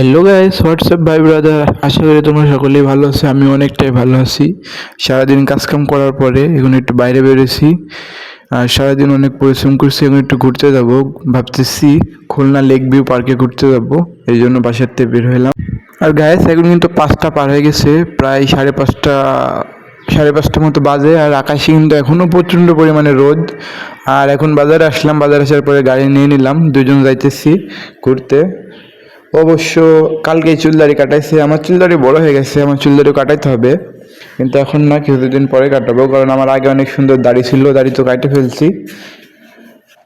Hello guys WhatsApp ভাই brother আশা করি তোমরা সকলেই ভালো আছো আমি অনেকটাই ভালো আছি। সারাদিন কাজকাম করার পরে এখন একটু বাইরে বেরোছি আর সারাদিন অনেক পরিশ্রম করছি, এখন একটু ঘুরতে যাব। ভাবতেছি খুলনা লেক ভিউ পার্কে ঘুরতে যাব, এই জন্য বাসার থেকে বের হলাম আর গাইস এখন কিন্তু পাঁচটা পার হয়ে গেছে, প্রায় সাড়ে পাঁচটা, সাড়ে পাঁচটার মতো বাজে। আর আকাশে কিন্তু এখনও প্রচণ্ড পরিমাণে রোদ। আর এখন বাজারে আসলাম, বাজারে আসার পরে গাড়ি নিয়ে নিলাম, দুজন যাইতেছি ঘুরতে। অবশ্য কালকে চুলদারি কাটাইছে। আমার চুলদারি বড় হয়ে গেছে, আমার চুলদারি কাটাইতে হবে। কিন্তু এখন না, কিছুদিন পরে কাটাবো, কারণ আমার আগে অনেক সুন্দর দাড়ি ছিল, দাড়ি তো কাটে ফেলছি।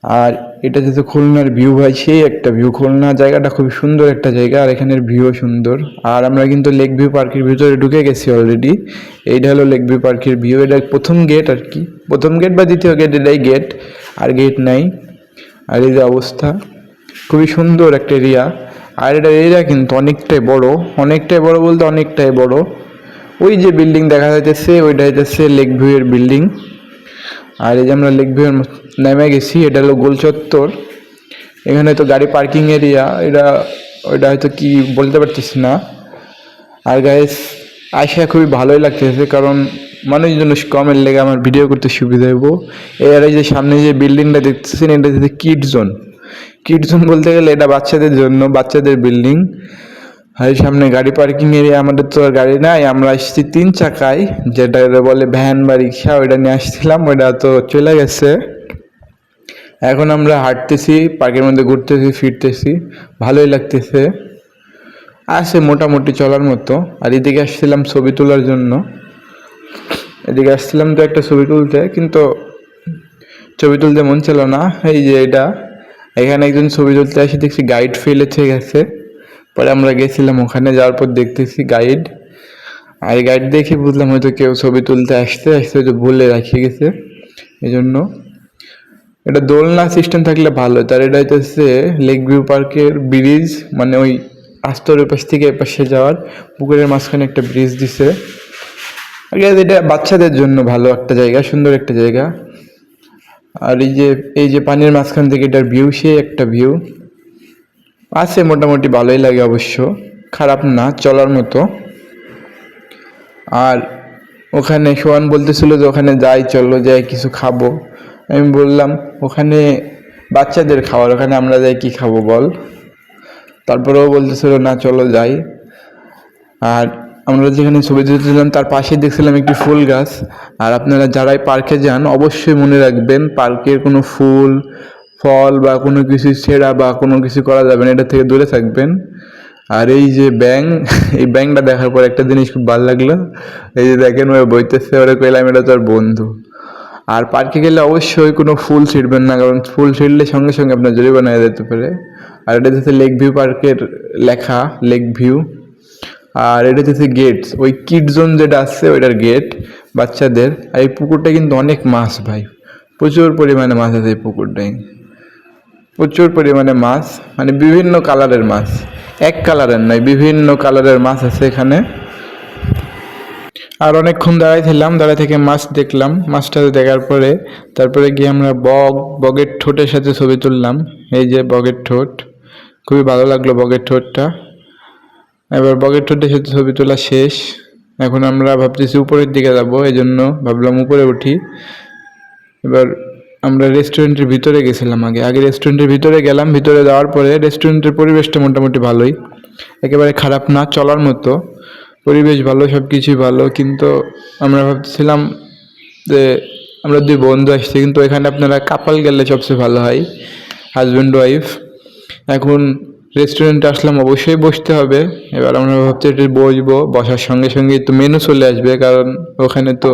আর এটা যেহেতু খুলনার ভিউ ভাই, সেই একটা ভিউ খুলনা জায়গাটা খুবই সুন্দর একটা জায়গা, আর এখানের ভিউও সুন্দর। আর আমরা কিন্তু লেক ভিউ পার্কের ভিতরে ঢুকে গেছি অলরেডি এইটা হলো লেক ভিউ পার্কের ভিউ এটা প্রথম গেট আর কি। প্রথম গেট বা দ্বিতীয় গেট এটাই গেট আর গেট নাই। আর এই যে অবস্থা, খুবই সুন্দর একটা এরিয়া আর এটা এরিয়া কিন্তু অনেকটাই বড় অনেকটাই বড় বলতে অনেকটাই বড়। ওই যে বিল্ডিং দেখা যাইতেছে, ওইটা হইতেছে লেক ভিউ এর বিল্ডিং আর এই যে আমরা লেক ভিউ নেমে গেছি, এটা হলো গোল চত্বর এখানে তো গাড়ি পার্কিং এরিয়া এটা, ওইটা হয়তো কি বলতে পারতেছি না। আর গাইস আয়সা খুবই ভালোই লাগতেছে, কারণ মানুষজন কমের লেগে আমার ভিডিও করতে সুবিধা হইব। এর যে সামনে যে বিল্ডিংটা দেখতেছেন, এটা হচ্ছে কিড জোন কিড বলতে গেলে এটা বাচ্চাদের জন্য, বাচ্চাদের বিল্ডিং আর সামনে গাড়ি পার্কিং এরিয়া আমাদের তো আর গাড়ি নাই, আমরা আসছি তিন চাকায়, যেটা বলে ভ্যান বা রিক্সা ওইটা নিয়ে আসছিলাম, ওইটা তো চলে গেছে। এখন আমরা হাঁটতেছি পার্কের মধ্যে ঘুরতেছি, ফিরতেছি, ভালোই লাগতেছে। আছে মোটামুটি চলার মতো, আর এদিকে আসছিলাম ছবি তোলার জন্য। এদিকে আসছিলাম তো একটা ছবি তুলতে, কিন্তু ছবি তুলতে মন ছিল না, এই যে এটা। এখানে একজন ছবি তুলতে এসে দেখছি গাইড ফেলে থেকে গেছে পরে আমরা গেছিলাম ওখানে, যাওয়ার পর দেখতেছি গাইড আর গাইড দেখে বুঝলাম হয়তো কেউ ছবি তুলতে আসতে আসতে হয়তো ভুলে রাখিয়ে গেছে। এই জন্য এটা দোলনা সিস্টেম থাকলে ভালো, তার এটা হচ্ছে লেক ভিউ পার্কের ব্রিজ মানে ওই আস্তর পাশ থেকে এপাশে যাওয়ার, পুকুরের মাঝখানে একটা ব্রিজ দিছে। এটা বাচ্চাদের জন্য ভালো একটা জায়গা, সুন্দর একটা জায়গা। আর এই যে এই যে পানির মাঝখান থেকে এটার ভিউ সে একটা ভিউ আছে মোটামুটি ভালোই লাগে অবশ্য, খারাপ না, চলার মতো। আর ওখানে সোহান বলতেছিল যে ওখানে যাই, চলো যাই, কিছু খাব। আমি বললাম, ওখানে বাচ্চাদের খাবার, ওখানে আমরা যাই, কি খাব বল? তারপরেও বলতেছিল, না, চলো যাই। আর আমরা যেখানে ছবি তুলছিলাম, তার পাশেই দেখছিলাম একটি ফুল গাছ। আর আপনারা যারাই পার্কে যান, অবশ্যই মনে রাখবেন, পার্কের কোনো ফুল, ফল বা কোনো কিছু ছেঁড়া বা কোনো কিছু করা যাবে না, এটা থেকে দূরে থাকবেন। আর এই যে ব্যাং এই ব্যাংটা দেখার পর একটা জিনিস খুব ভালো লাগল। এই যে দেখেন ওই বইতেছে, ওরা কইলাম এটা তোর বন্ধু। আর পার্কে গেলে অবশ্যই কোনো ফুল ছিঁড়বেন না, কারণ ফুল ছিঁড়লে সঙ্গে সঙ্গে আপনার জরিমানা যেতে পারে। আর এটা হচ্ছে লেক ভিউ পার্কের লেখা লেক ভিউ আর এটা হচ্ছে গেট ওই কিড জোন যেটা আছে ওইটার গেট বাচ্চাদের। আর এই পুকুরটা কিন্তু অনেক মাছ ভাই। প্রচুর পরিমাণে মাছ আছে এই পুকুরটাই প্রচুর পরিমাণে মাছ মানে বিভিন্ন কালারের মাছ। এক কালারের নয়, বিভিন্ন কালারের মাছ আছে এখানে। আর অনেকক্ষণ দাঁড়াইছিলাম দাঁড়ায় থেকে মাছ দেখলাম। মাছটা দেখার পরে, তারপরে গিয়ে আমরা বগ, বগের ঠোঁটের সাথে ছবি তুললাম। এই যে বগের ঠোঁট। খুবই ভালো লাগল বগের ঠোঁটটা। এবার ঠোঁটের সাথে ছবি তোলা শেষ। এখন আমরা ভাবতেছি উপরের দিকে যাব এই জন্য ভাবলাম উপরে উঠি। এবার আমরা রেস্টুরেন্টের ভিতরে গেছিলাম আগে। আগে রেস্টুরেন্টের ভিতরে গেলাম। ভিতরে যাওয়ার পরে রেস্টুরেন্টের পরিবেশটা মোটামুটি ভালোই। একেবারে খারাপ না, চলার মতো। পরিবেশ ভালো সব কিছুই ভালো। কিন্তু আমরা ভাবছিলাম যে আমরা দুই বন্ধু আসছি, কিন্তু এখানে আপনারা কাপাল গেলে সবচেয়ে ভালো হয়, হাজব্যান্ড, ওয়াইফ। এখন রেস্টুরেন্টে আসলাম অবশ্যই বসতে হবে। এবার আমরা ভাবছি একটু বসবো, বসার সঙ্গে সঙ্গে তো মেনু চলে আসবে, কারণ ওখানে তো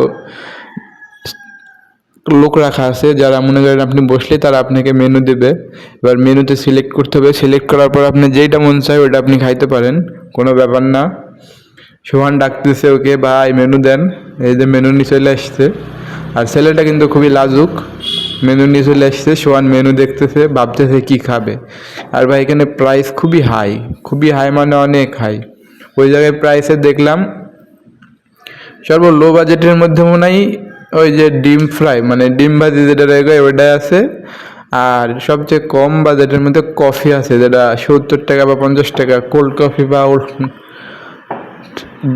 লোক রাখা আছে। যারা মনে করেন আপনি বসলে তারা আপনাকে মেনু দেবে। এবার মেনুতে সিলেক্ট করতে হবে। সিলেক্ট করার পর আপনি যেইটা মন চায় ওইটা আপনি খাইতে পারেন। কোনো ব্যাপার না। সোহান ডাকতেছে ওকে, ভাই মেনু দেন। এই যে মেনু নিয়ে চলে আসছে। আর ছেলেটা কিন্তু খুবই লাজুক। মেনু নিয়ে চলে আসছে। সোয়ান মেনু দেখতেছে, ভাবতেছে কি খাবে। আর ভাই, এখানে প্রাইস খুবই হাই খুবই হাই মানে অনেক হাই ওই জায়গায় প্রাইসে দেখলাম সর্ব লো বাজেটের মধ্যে মনে হয় ওই যে ডিম ফ্রাই মানে ডিম ভাজি যেটা রয়ে ওইটাই আছে। আর সবচেয়ে কম বাজেটের মধ্যে কফি আছে, যেটা সত্তর টাকা বা পঞ্চাশ টাকা। কোল্ড কফি বা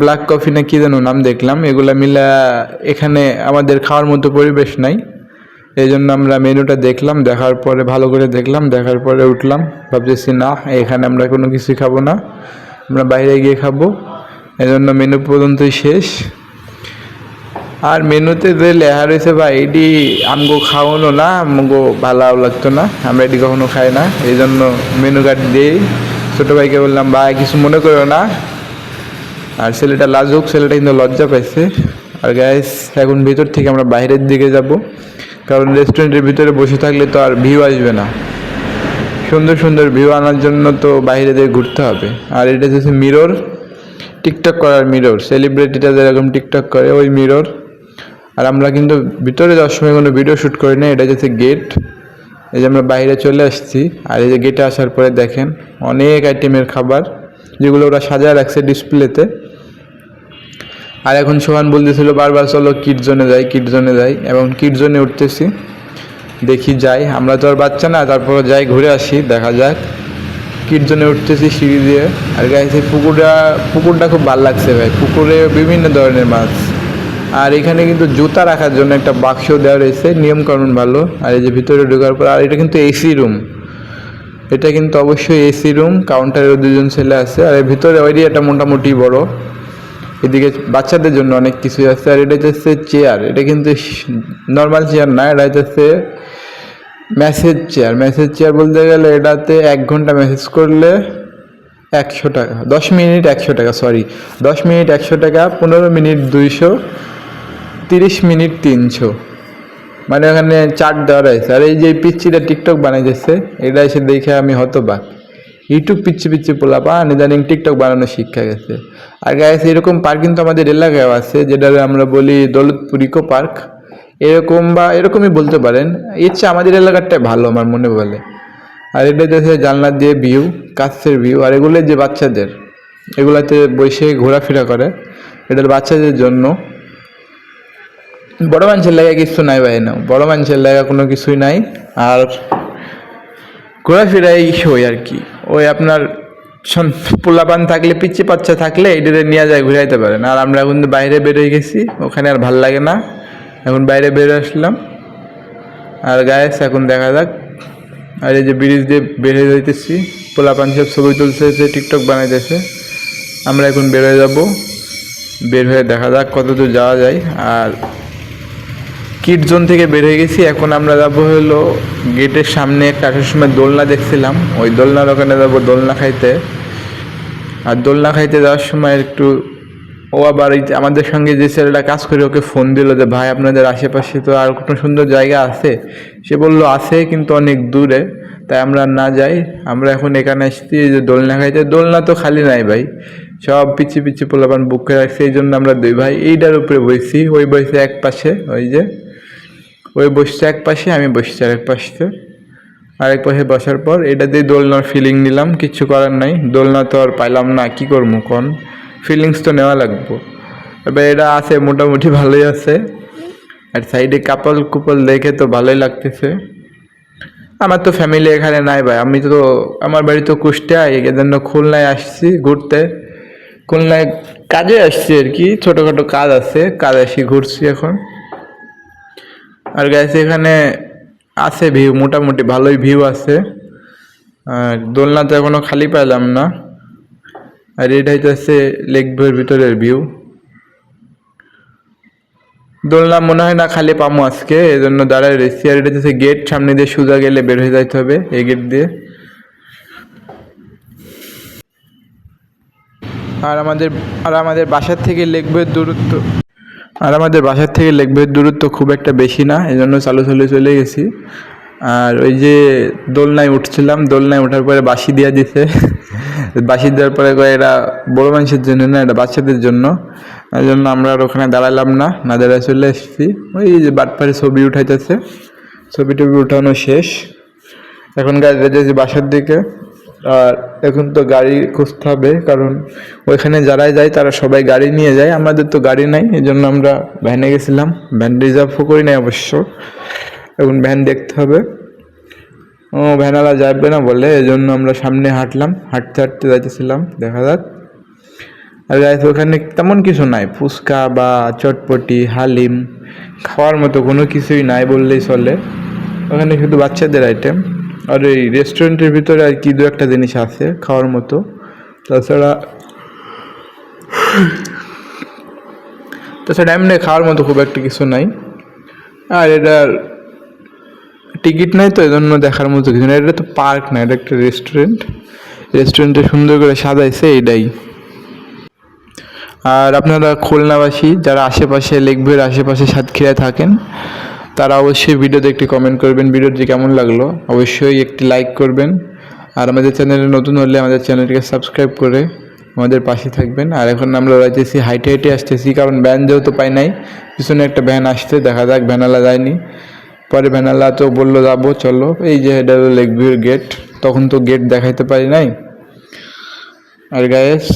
ব্ল্যাক কফি না কি যেন নাম দেখলাম, এগুলা মিলা এখানে আমাদের খাওয়ার মতো পরিবেশ নাই। এই জন্য আমরা মেনুটা দেখলাম, দেখার পরে ভালো করে দেখলাম, দেখার পরে উঠলাম, ভাবতেছি, না, এখানে আমরা কোনো কিছু খাব না, আমরা বাইরে গিয়ে খাব। এই জন্য মেনু পর্যন্তই শেষ। আর মেনুতে যে লেখা রয়েছে বা এটি আমগো খাওয়ানো না, আমগো ভালো লাগতো না, আমরা এটি কখনো খাই না। এই জন্য মেনু কার্ড দিয়েই ছোটো ভাইকে বললাম, ভাই, কিছু মনে করো না। আর ছেলেটা লাজুক, ছেলেটা কিন্তু লজ্জা পাইছে। আর গ্যাস এখন ভিতর থেকে আমরা বাইরের দিকে যাব। কারণ রেস্টুরেন্টের ভিতরে বসে থাকলে তো আর ভিউ আসবে না। সুন্দর সুন্দর ভিউ আনার জন্য তো বাইরে দিয়ে ঘুরতে হবে। আর এটা হচ্ছে মিরর টিকটক করার মিরর সেলিব্রিটিটা যেরকম টিকটক করে ওই মিরর আর আমরা কিন্তু ভিতরে যাওয়ার সময় কোনো ভিডিও শ্যুট করি না, এটা হচ্ছে গেট এই যে আমরা বাইরে চলে আসছি, আর এই যে গেটে আসার পরে দেখেন অনেক আইটেমের খাবার, যেগুলো ওরা সাজায় রাখছে ডিসপ্লেতে আর এখন সোহান বলতেছিল, বারবার চলো কিট জোনে যাই কিট জোনে যাই। এবং কিট জোনে উঠতেছি। দেখি যাই। আমরা তো আর বাচ্চা না তারপরে যাই, ঘুরে আসি, দেখা যাক। কিট জোনে উঠতেছি সিঁড়ি দিয়ে। আর গাইছে পুকুরটা পুকুরটা খুব ভালো লাগছে ভাই। পুকুরে বিভিন্ন ধরনের মাছ। আর এখানে কিন্তু জুতা রাখার জন্য একটা বাক্স দেওয়া রয়েছে, নিয়মকানুন ভালো। আর এই যে ভিতরে ঢোকার পর, আর এটা কিন্তু এসি রুম। এটা কিন্তু অবশ্যই এসি রুম কাউন্টারেও দুজন ছেলে আছে। আর ভিতরে একটা মোটামুটি বড়। এদিকে বাচ্চাদের জন্য অনেক কিছু আছে, আর এটা হচ্ছে চেয়ার এটা কিন্তু নর্মাল চেয়ার না, এটা হচ্ছে মেসেজ চেয়ার মেসেজ চেয়ার বলতে গেলে এটাতে এক ঘণ্টা মেসেজ করলে একশো টাকা, দশ মিনিট একশো টাকা সরি দশ মিনিট একশো টাকা, পনেরো মিনিট দুইশো, তিরিশ মিনিট তিনশো। মানে ওখানে চার্ট দেওয়া রয়েছে, আর এই যে পিচ্ছিটা টিকটক বানাইতেছে, এটা এসে দেখে আমি হতবাক। ইউটিউব পিচ্ছি পিচ্ছি পোলা পা ইদানিং টিকটক বানানো শিক্ষা গেছে। আর গাইস এরকম পার্ক কিন্তু আমাদের এলাকায় আছে যেটা আমরা বলি দৌলতপুর ইকো পার্ক এরকম বা এরকমই বলতে পারেন। চেয়ে আমাদের এলাকারটাই ভালো আমার মনে বলে। আর এটা দেখে জানলা দিয়ে ভিউ কাছের ভিউ আর এগুলো যে বাচ্চাদের, এগুলাতে বসে ঘোরাফেরা করে। এটার বাচ্চাদের জন্য। বড় মানুষের লাগা কিছু নাই ভাই, না। বড় মানুষের লাগা কোনো কিছুই নাই। আর ঘোরাফেরাই ওই আর কি। ওই আপনার পোলাপান থাকলে পিচ্ছি পাচ্ছা থাকলে এটাতে নিয়ে যায়, ঘুরাইতে পারেন আর আমরা এখন বাইরে বেরোয় গেছি, ওখানে আর ভালো লাগে না। এখন বাইরে বেরো আসলাম। আর গায়েস এখন দেখা যাক। আর এই যে ব্রিজ দিয়ে বের হয়ে যাইতেছি, পোলাপান সব ছবি তুলতেছে টিকটক বানাইতেছে। আমরা এখন বের হয়ে যাব। বের হয়ে দেখা যাক কত দূর যাওয়া যায়। আর কিট জোন থেকে বের হয়ে গেছি। এখন আমরা যাব হলো গেটের সামনে একটা আসার সময় দোলনা দেখছিলাম। ওই দোলনার ওখানে যাব দোলনা খাইতে। আর দোলনা খাইতে যাওয়ার সময় একটু ও আবার আমাদের সঙ্গে যে ছেলেটা কাজ করে ওকে ফোন দিল যে, ভাই, আপনাদের আশেপাশে তো আর কোনো সুন্দর জায়গা আছে? সে বলল, আছে, কিন্তু অনেক দূরে। তাই আমরা না যাই। আমরা এখন এখানে আসছি যে দোলনা খাইতে। দোলনা তো খালি নাই ভাই। সব পিছি পিছি পোলাপান বুক করে রাখছে। এই জন্য আমরা দুই ভাই। এইটার উপরে বইছি। ওই বইছে এক পাশে। ওই যে ওই বসছে এক পাশে, আমি বসছি আর এক পাশে। আরেক পাশে বসার পর এটা দিয়ে দোলনার ফিলিং নিলাম কিচ্ছু করার নাই। দোলনা তো আর পাইলাম না, কি করব কোন? ফিলিংস তো নেওয়া লাগবো। এবার এটা আছে, মোটামুটি ভালোই আছে। আর সাইডে কাপল কুপল দেখে তো ভালোই লাগতেছে। আমার তো ফ্যামিলি এখানে নাই ভাই। আমি তো, আমার বাড়ি তো কুষ্টিয়ায় এই জন্য খুলনায় আসছি ঘুরতে। খুলনায় কাজে আসছি আর কি, ছোটোখাটো কাজ আছে, কাজ আসি, ঘুরছি এখন। আর গ্যাস এখানে আছে ভিউ মোটামুটি ভালোই ভিউ আছে। আর দোলনাতে এখনও খালি পাইলাম না। আর এটা হচ্ছে লেক ভিউর ভিতরের ভিউ দোলনা মনে হয় না খালি পামো আজকে এই জন্য দাঁড়ায় রয়েছি আর এটা হচ্ছে গেট সামনে দিয়ে সোজা গেলে বের হয়ে যাইতে হবে এই গেট দিয়ে। আর আমাদের আর আমাদের বাসার থেকে লেক ভিউর দূরত্ব আর আমাদের বাসার থেকে লেক দূরত্ব খুব একটা বেশি না এই জন্য চালু চালু চলে গেছি। আর ওই যে দোলনায় উঠছিলাম, দোলনায় ওঠার পরে বাসি দিয়ে দিছে। বাসি দেওয়ার পরে এটা বড় মানুষের জন্য না, এটা বাচ্চাদের জন্য। এই জন্য আমরা আর ওখানে দাঁড়ালাম না না দাঁড়ায় চলে এসেছি। ওই যে বাটপারে ছবি উঠাইতেছে। ছবি টবি উঠানো শেষ। এখন গাড়ি বাসার দিকে। আর এখন তো গাড়ি খুঁজতে হবে, কারণ ওইখানে যারাই যায় তারা সবাই গাড়ি নিয়ে যায়, আমাদের তো গাড়ি নাই এই জন্য আমরা ভ্যানে গেছিলাম ভ্যান রিজার্ভও করি নাই অবশ্য, এখন ভ্যান দেখতে হবে। ও ভ্যানালা যাবে না বলে এই জন্য আমরা সামনে হাঁটলাম, হাঁটতে হাঁটতে যাইতেছিলাম, দেখা যাক। আর গাইস ওখানে তেমন কিছু নাই, ফুচকা বা চটপটি, হালিম, খাওয়ার মতো কোনো কিছুই নাই বললেই চলে। ওখানে শুধু বাচ্চাদের আইটেম আর এই রেস্টুরেন্টের ভিতরে আর কি দু একটা জিনিস আছে, খাওয়ার মতো। তাছাড়া তাছাড়া এমনি খাওয়ার মতো খুব একটা কিছু নাই। আর এটার টিকিট নাই তো এই জন্য দেখার মতো কিছু না এটা তো পার্ক না, এটা একটা রেস্টুরেন্ট রেস্টুরেন্টে সুন্দর করে সাজাইছে এটাই আর আপনারা খুলনাবাসী, যারা আশেপাশে লেকভিউর আশেপাশে সাতক্ষীরায় থাকেন তারা অবশ্যই ভিডিওতে একটি কমেন্ট করবেন, ভিডিওটি কেমন লাগল? অবশ্যই একটি লাইক করবেন। আর আমাদের চ্যানেলে নতুন হলে আমাদের চ্যানেলটিকে সাবস্ক্রাইব করে আমাদের পাশে থাকবেন। আর এখন আমরা রয়েতেছি হাইটে হাইটে আসতেছি, কারণ ভ্যান যেহেতু পাই নাই, পিছনে একটা ভ্যান আসতে দেখা যাক ভ্যানালা যায়নি। পরে ভ্যানালা তো বলল যাব, চলো। এই যে এটা হলো লেকভিউর গেট তখন তো গেট দেখাইতে পারি নাই। আর গায়েস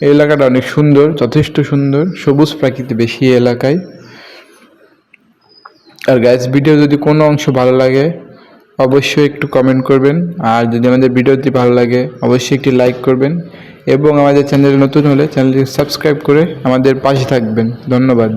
এই এলাকাটা অনেক সুন্দর, যথেষ্ট সুন্দর, সবুজ প্রাকৃতি বেশি এলাকায়। আর গ্যাস ভিডিও যদি কোনো অংশ ভালো লাগে, অবশ্যই একটু কমেন্ট করবেন। আর যদি আমাদের ভিডিওটি ভালো লাগে, অবশ্যই একটি লাইক করবেন। এবং আমাদের চ্যানেলে নতুন হলে চ্যানেলটি সাবস্ক্রাইব করে আমাদের পাশে থাকবেন। ধন্যবাদ।